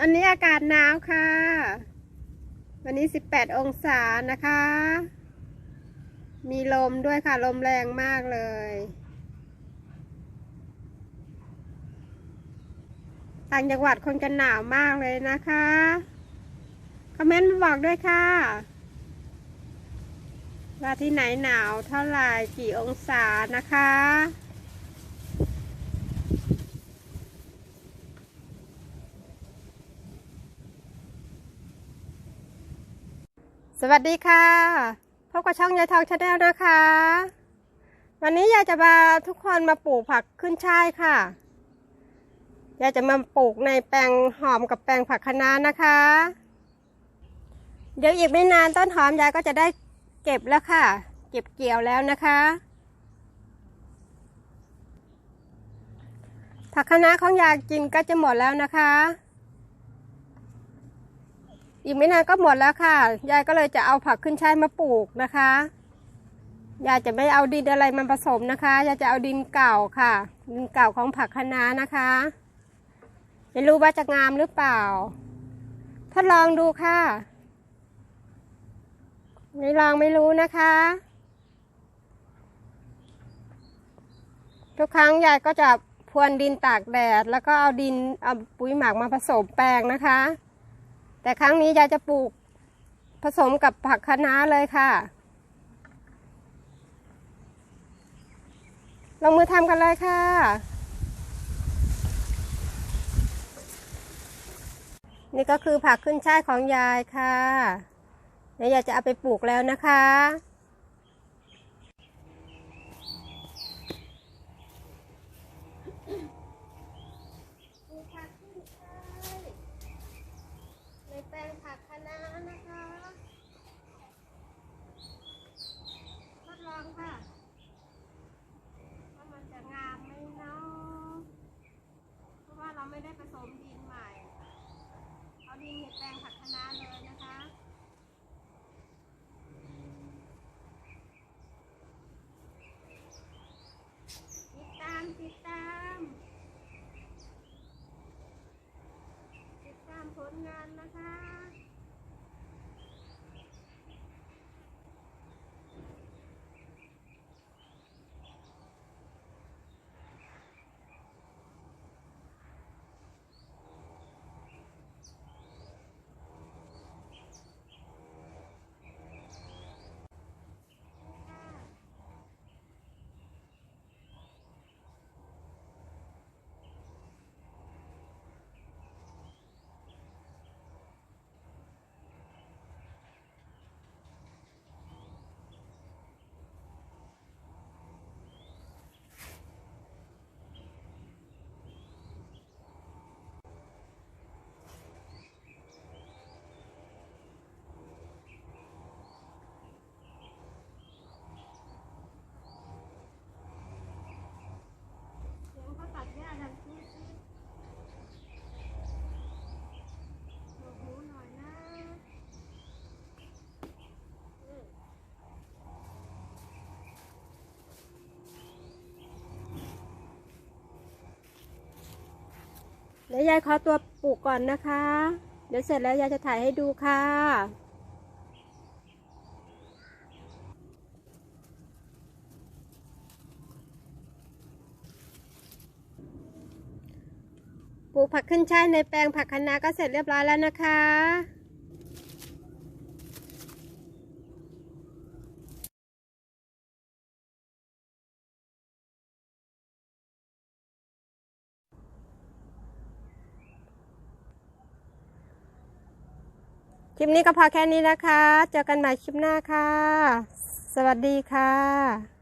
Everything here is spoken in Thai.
วันนี้อากาศหนาวค่ะ วันนี้ 18 องศานะคะ มีลมด้วยค่ะ ลมแรงมากเลย ต่างจังหวัดคงจะหนาวมากเลยนะคะ คอมเมนต์มาบอกด้วยค่ะ ว่าที่ไหนหนาวเท่าไหร่กี่องศานะคะ สวัสดีค่ะ พบกับช่องยายทองชาแนลนะคะ วันนี้ยายจะมาทุกคนมาปลูกผักขึ้นช่ายค่ะ ยายจะมาปลูกในแปลงหอมกับแปลงผักคะน้านะคะ เดี๋ยวอีกไม่นานต้นหอมยายก็จะได้เก็บแล้วค่ะ เก็บเกี่ยวแล้วนะคะ ผักคะน้าของยายกินก็จะหมดแล้วนะคะ อีกไม่นานก็หมดแล้วค่ะ ยายก็เลยจะเอาผักขึ้นช่ายมาปลูกนะคะ ยายจะไม่เอาดินอะไรมาผสมนะคะ ยายจะเอาดินเก่าค่ะ ดินเก่าของผักคะน้านะคะ ไม่รู้ว่าจะงามหรือเปล่า ทดลองดูค่ะ ไม่ลองไม่รู้นะคะ ทุกครั้งยายก็จะพรวนดินตากแดด แล้วก็เอาดินเอาปุ๋ยหมักมาผสมแปลงนะคะ แต่ครั้งนี้ยายจะปลูกผสมกับผักคะน้าเลยค่ะลงมือทำกันเลยค่ะ นี่ก็คือผักขึ้นช่ายของยายค่ะเดี๋ยวยายจะเอาไปปลูกแล้วนะคะ ปลูกผักขึ้นช่ายในแปลงผักคะน้านะคะทดลองค่ะ ว่ามันจะงามไหมเนาะเพราะว่าเราไม่ได้ผสมดินใหม่ เอาดินในแปลงผักคะน้าเลยนะคะ ติดตาม ติดตาม ติดตาม ผลงานนะคะ เสียงเขาตัดหญ้าดังซีดซีดหลบหูหน่อยนะอืม เดี๋ยวยายขอตัวปลูกก่อนนะคะ เดี๋ยวเสร็จแล้วยายจะถ่ายให้ดูค่ะ ปลูกผักขึ้นช่ายในแปลงผักคะน้าก็เสร็จเรียบร้อยแล้วนะคะ คลิปนี้ก็พอแค่นี้นะคะ เจอกันใหม่คลิปหน้าค่ะ สวัสดีค่ะ